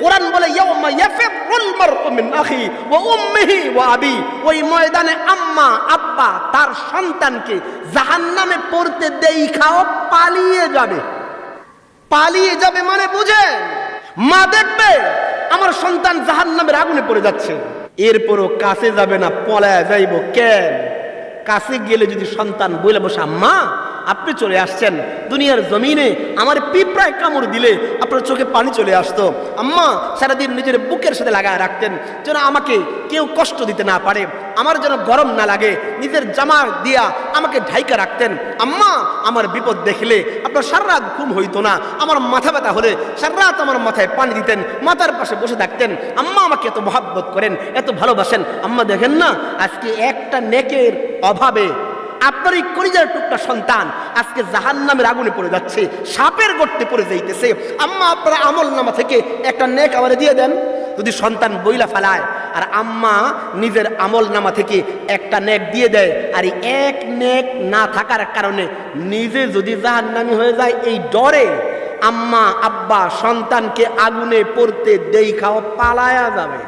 কোরআন বলে ময়দানে আম্মা, আব্বা, তার সন্তানকে পড়তে দেই খাও পালিয়ে যাবে। পালিয়ে যাবে মানে বুঝেন মা দেখবে, আমার সন্তান জাহান্নামের আগুনে পড়ে যাচ্ছে। এরপরও কাছে যাবে না, পলায় যাইব কেন? কাছে গেলে যদি সন্তান বলে বসে, আম্মা আপনি চলে আসছেন। দুনিয়ার জমিনে আমার পিঁপড়ায় কামড় দিলে আপনার চোখে পানি চলে আসতো। আম্মা, সারাদিন নিজের বুকের সাথে লাগায় রাখতেন যেন আমাকে কেউ কষ্ট দিতে না পারে। আমার যেন গরম না লাগে, নিজের জামা দিয়া আমাকে ঢাইকা রাখতেন। আম্মা, আমার বিপদ দেখলে আপনার সারা রাত ঘুম হইতো না। আমার মাথা ব্যথা হলে সারা রাত আমার মাথায় পানি দিতেন, মাথার পাশে বসে থাকতেন। আম্মা আমাকে এত মহাব্বত করেন, এত ভালোবাসেন। আম্মা দেখেন না, আজকে একটা নেকের অভাবে আপনার এই কলিজার টুকটা সন্তান আজকে জাহান নামের আগুনে পড়ে যাচ্ছে, সাপের গর্তে পড়ে যাইতেছে। আম্মা, আপনার আমল নামা থেকে একটা নেক আমারে দিয়ে দেন। যদি সন্তান বইলা ফেলায়, আর আম্মা নিজের আমল নামা থেকে একটা নেক দিয়ে দেয়, আর এই এক নেক না থাকার কারণে নিজে যদি জাহান্নামি হয়ে যায়, এই ডরে আম্মা, আব্বা সন্তানকে আগুনে পড়তে দেই খাওয়া পালায়া যাবে।